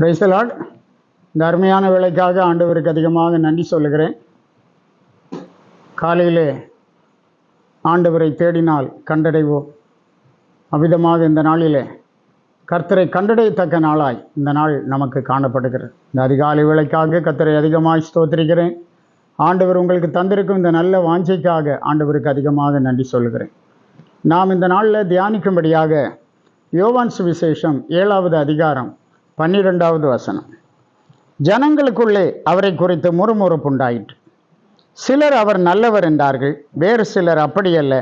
பிரைசலாட் இந்த அருமையான வேலைக்காக ஆண்டவருக்கு அதிகமாக நன்றி சொல்லுகிறேன். காலையிலே ஆண்டவரை தேடினால் கண்டடைவோம். அவ்விதமாக இந்த நாளிலே கர்த்தரை கண்டடையத்தக்க நாளாய் இந்த நாள் நமக்கு காணப்படுகிறது. இந்த அதிகாலை வேலைக்காக கர்த்தரை அதிகமாக ஸ்தோத்திரிக்கிறேன். ஆண்டவர் உங்களுக்கு தந்திருக்கும் இந்த நல்ல வாஞ்சைக்காக ஆண்டவருக்கு அதிகமாக நன்றி சொல்லுகிறேன். நாம் இந்த நாளில் தியானிக்கும்படியாக யோவான் சுவிசேஷம் ஏழாவது அதிகாரம் பன்னிரெண்டாவது வசனம். ஜனங்களுக்குள்ளே அவரை குறித்து முறுமுறுப்புண்டாயிற்று. சிலர் அவர் நல்லவர் என்றார்கள் வேறு சிலர் அப்படியல்ல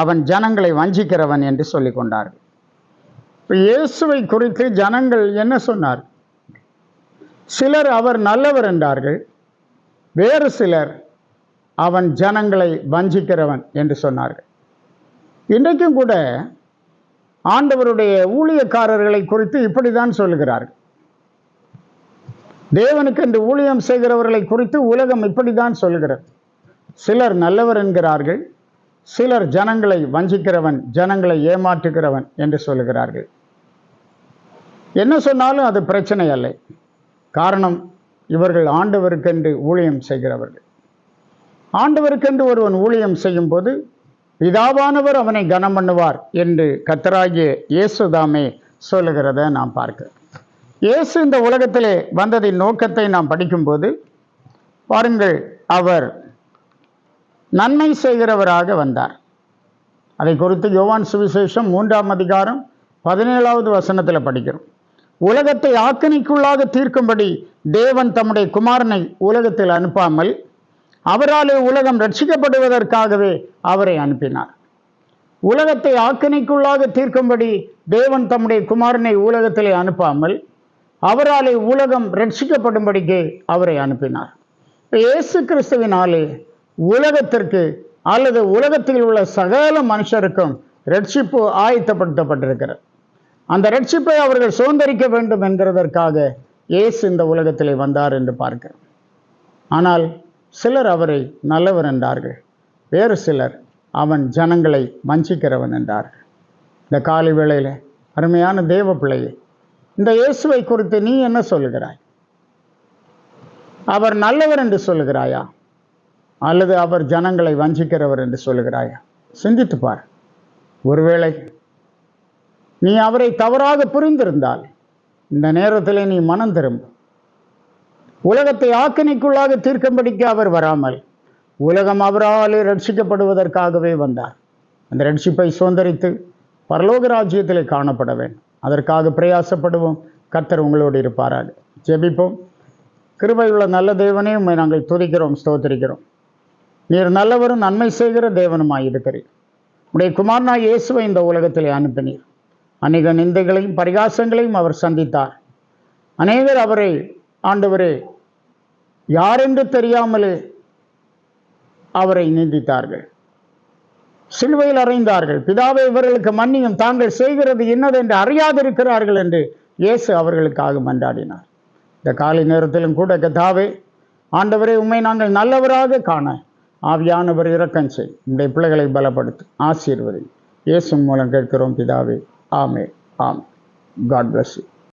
அவன் ஜனங்களை வஞ்சிக்கிறவன் என்று சொல்லிக் கொண்டார்கள். இப்போ இயேசுவை குறித்து ஜனங்கள் என்ன சொன்னார்? சிலர் அவர் நல்லவர் என்றார்கள் வேறு சிலர் அவன் ஜனங்களை வஞ்சிக்கிறவன் என்று சொன்னார்கள். இன்றைக்கும் கூட ஆண்டவருடைய ஊழியக்காரர்களை குறித்து இப்படிதான் சொல்லுகிறார்கள். தேவனுக்கு இந்த ஊழியம் செய்கிறவர்களை குறித்து உலகம் இப்படிதான் சொல்கிறது சிலர் நல்லவர் என்கிறார்கள். சிலர் ஜனங்களை வஞ்சிக்கிறவன் ஜனங்களை ஏமாற்றுகிறவன் என்று சொல்லுகிறார்கள். என்ன சொன்னாலும் அது பிரச்சனை அல்ல. காரணம் இவர்கள் ஆண்டவருக்கென்று ஊழியம் செய்கிறவர்கள். ஆண்டவருக்கென்று ஒருவன் ஊழியம் செய்யும் போது பிதாவானவர் அவனை கனம் பண்ணுவார் என்று கத்தராகிய இயேசுதாமே சொல்லுகிறத நாம் பார்க்க. இயேசு இந்த உலகத்திலே வந்ததின் நோக்கத்தை நாம் படிக்கும்போது பாருங்கள் அவர் நன்மை செய்கிறவராக வந்தார். அதை குறித்து யோவான் சுவிசேஷம் மூன்றாம் அதிகாரம் பதினேழாவது வசனத்தில் படிக்கிறோம். உலகத்தை ஆக்கணிக்குள்ளாக தீர்க்கும்படி தேவன் தம்முடைய குமாரனை உலகத்தில் அனுப்பாமல் அவராலே உலகம் ரட்சிக்கப்படுவதற்காகவே அவரை அனுப்பினார். உலகத்தை ஆக்கணிக்குள்ளாக தீர்க்கும்படி தேவன் தம்முடைய குமாரனை உலகத்திலே அனுப்பாமல் அவராலே உலகம் ரட்சிக்கப்படும்படிக்கு அவரை அனுப்பினார். இயேசு கிறிஸ்துவினாலே உலகத்திற்கு அல்லது உலகத்தில் உள்ள சகல மனுஷருக்கும் ரட்சிப்பு ஆயத்தப்படுத்தப்பட்டிருக்கிறது. அந்த ரட்சிப்பை அவர்கள் சுதந்திரிக்க வேண்டும் என்கிறதற்காக இயேசு இந்த உலகத்திலே வந்தார் என்று பார்க்கிறோம். ஆனால் சிலர் அவரை நல்லவர் என்றார்கள். வேறு சிலர் அவன் ஜனங்களை வஞ்சிக்கிறவன் என்றார்கள். இந்த காலை வேளையில் அருமையான தேவ பிள்ளையே இந்த இயேசுவை குறித்து நீ என்ன சொல்லுகிறாய்? அவர் நல்லவர் என்று சொல்லுகிறாயா? அல்லது அவர் ஜனங்களை வஞ்சிக்கிறவர் என்று சொல்லுகிறாயா? சிந்தித்து பார். ஒருவேளை நீ அவரை தவறாக புரிந்திருந்தால் இந்த நேரத்தில் நீ மனம் திரும்பு உலகத்தை ஆக்கினைக்குள்ளாக தீர்க்கும்படிக்கு அவர் வராமல் உலகம் அவராலே ரட்சிக்கப்படுவதற்காகவே வந்தார். அந்த ரட்சிப்பை சுதந்திரித்து பரலோக ராஜ்யத்தில் காணப்பட வேண்டும். அதற்காக பிரயாசப்படுவோம். கர்த்தர் உங்களோடு இருப்பாராக. ஜெபிப்போம். கிருபையுள்ள நல்ல தேவனே உண்மை நாங்கள் துதிக்கிறோம் ஸ்தோத்திரிக்கிறோம். நீர் நல்லவரும் நன்மை செய்கிற தேவனுமாய் இருக்கிறீர் உடைய குமார்னா இயேசுவை இந்த உலகத்தில் அனுப்பினீர். அநேக நிந்தைகளையும் பரிகாசங்களையும் அவர் சந்தித்தார். அநேகர் அவரை ஆண்டவரே யாரென்று தெரியாமலே அவரை நிந்தித்தார்கள். சிலுவையில் அறைந்தார்கள். பிதாவை இவர்களுக்கு மன்னியும். தாங்கள் செய்கிறது என்னது என்று அறியாதிருக்கிறார்கள் என்று இயேசு அவர்களுக்காக மன்றாடினார். இந்த காலை நேரத்திலும் கூட கதாவே ஆண்டவரே உண்மை நாங்கள் நல்லவராக காண ஆவியானவர் இரக்கம் செய். உடைய பிள்ளைகளை பலப்படுத்தும் ஆசீர்வதி இயேசு மூலம் கேட்கிறோம் பிதாவே. ஆமே ஆம் காட் பிளஸ் யூ